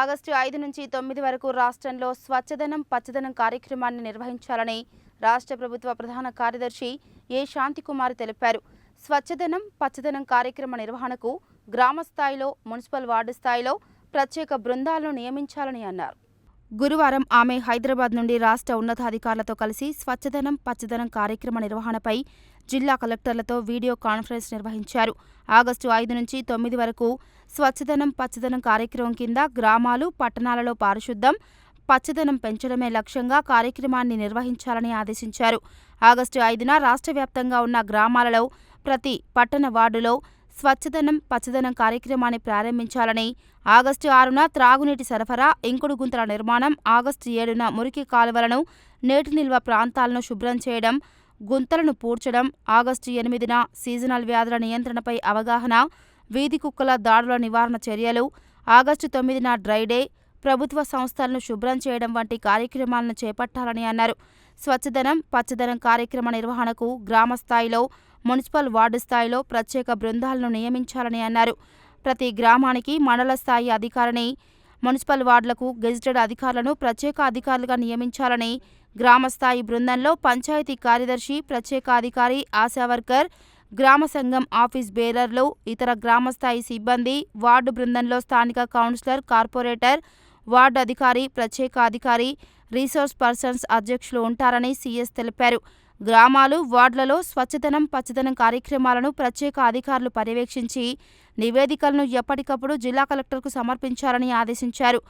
August ఐదు నుంచి తొమ్మిది వరకు రాష్ట్రంలో స్వచ్ఛదనం పచ్చదనం కార్యక్రమాన్ని నిర్వహించాలని రాష్ట్ర ప్రభుత్వ ప్రధాన కార్యదర్శి ఏ. శాంతికుమార్ తెలిపారు. స్వచ్ఛదనం పచ్చదనం కార్యక్రమ నిర్వహణకు గ్రామ స్థాయిలో మున్సిపల్ వార్డు స్థాయిలో ప్రత్యేక బృందాలను నియమించాలని అన్నారు. గురువారం ఆమె హైదరాబాద్ నుండి రాష్ట్ర ఉన్నతాధికారులతో కలిసి స్వచ్ఛదనం పచ్చదనం కార్యక్రమ నిర్వహణపై జిల్లా కలెక్టర్లతో వీడియో కాన్ఫరెన్స్ నిర్వహించారు. ఆగస్టు ఐదు నుంచి తొమ్మిది వరకు స్వచ్ఛదనం పచ్చదనం కార్యక్రమం కింద గ్రామాలు పట్టణాలలో పారిశుద్ధం పచ్చదనం పెంచడమే లక్ష్యంగా కార్యక్రమాన్ని నిర్వహించాలని ఆదేశించారు. ఆగస్టు ఐదున రాష్ట్ర వ్యాప్తంగా ఉన్న గ్రామాలలో ప్రతి పట్టణ వార్డులో స్వచ్ఛదనం పచ్చదనం కార్యక్రమాన్ని ప్రారంభించాలని ఆగస్టు ఆరున త్రాగునీటి సరఫరా ఇంకుడు గుంతల నిర్మాణం ఆగస్టు ఏడున మురికి కాలువలను నీటి నిల్వ ప్రాంతాలను శుభ్రం చేయడం గుంతలను పూడ్చడం ఆగస్టు ఎనిమిదిన సీజనల్ వ్యాధుల నియంత్రణపై అవగాహన వీధి కుక్కల దాడుల నివారణ చర్యలు ఆగస్టు తొమ్మిదిన డ్రై డే ప్రభుత్వ సంస్థలను శుభ్రం చేయడం వంటి కార్యక్రమాలను చేపట్టాలని అన్నారు. స్వచ్ఛదనం పచ్చదనం కార్యక్రమ నిర్వహణకు గ్రామ స్థాయిలో మున్సిపల్ వార్డు స్థాయిలో ప్రత్యేక బృందాలను నియమించాలని అన్నారు. ప్రతి గ్రామానికి మండల స్థాయి అధికారిని మున్సిపల్ వార్డులకు గెజిటెడ్ అధికారులను ప్రత్యేక అధికారులుగా నియమించాలని గ్రామ స్థాయి బృందంలో పంచాయతీ కార్యదర్శి ప్రత్యేక అధికారి ఆశా వర్కర్ గ్రామ సంఘం ఆఫీస్ బేరర్లు ఇతర గ్రామస్థాయి సిబ్బంది వార్డు బృందంలో స్థానిక కౌన్సిలర్ కార్పొరేటర్ వార్డు అధికారి ప్రత్యేక అధికారి రీసోర్స్ పర్సన్స్ అధ్యక్షులు ఉంటారని సీఎస్ తెలిపారు. గ్రామాలు వార్డులలో స్వచ్ఛదనం పచ్చదనం కార్యక్రమాలను ప్రత్యేక అధికారులు పర్యవేక్షించి నివేదికలను ఎప్పటికప్పుడు జిల్లా కలెక్టర్కు సమర్పించాలని ఆదేశించారు.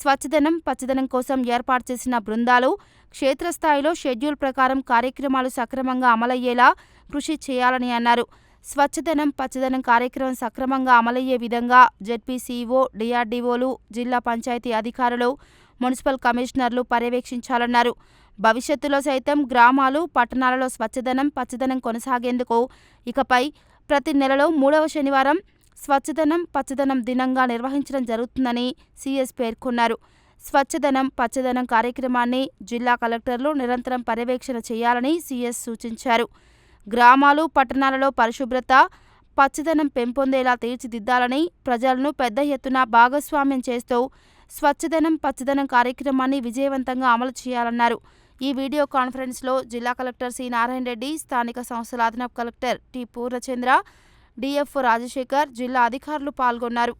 స్వచ్ఛదనం పచ్చదనం కోసం ఏర్పాటు చేసిన బృందాలు క్షేత్రస్థాయిలో షెడ్యూల్ ప్రకారం కార్యక్రమాలు సక్రమంగా అమలయ్యేలా కృషి చేయాలని అన్నారు. స్వచ్ఛదనం పచ్చదనం కార్యక్రమం సక్రమంగా అమలయ్యే విధంగా జెడ్పీసీఓ డిఆర్డీఓలు జిల్లా పంచాయతీ అధికారులు మున్సిపల్ కమిషనర్లు పర్యవేక్షించాలన్నారు. భవిష్యత్తులో సైతం గ్రామాలు పట్టణాలలో స్వచ్ఛదనం పచ్చదనం కొనసాగేందుకు ఇకపై ప్రతి నెలలో మూడవ శనివారం స్వచ్ఛదనం పచ్చదనం దినంగా నిర్వహించడం జరుగుతుందని సీఎస్ పేర్కొన్నారు. స్వచ్ఛదనం పచ్చదనం కార్యక్రమాన్ని జిల్లా కలెక్టర్లు నిరంతరం పర్యవేక్షణ చేయాలని సీఎస్ సూచించారు. గ్రామాలు పట్టణాలలో పరిశుభ్రత పచ్చదనం పెంపొందేలా తీర్చిదిద్దాలని ప్రజలను పెద్ద ఎత్తున భాగస్వామ్యం చేస్తూ స్వచ్ఛదనం పచ్చదనం కార్యక్రమాన్ని విజయవంతంగా అమలు చేయాలన్నారు. ఈ వీడియో కాన్ఫరెన్స్లో జిల్లా కలెక్టర్ సి. నారాయణ రెడ్డి స్థానిక సంస్థల అదనపు collector T. Purnachandra DF Rajasekhar జిల్లా అధికారులు పాల్గొన్నారు.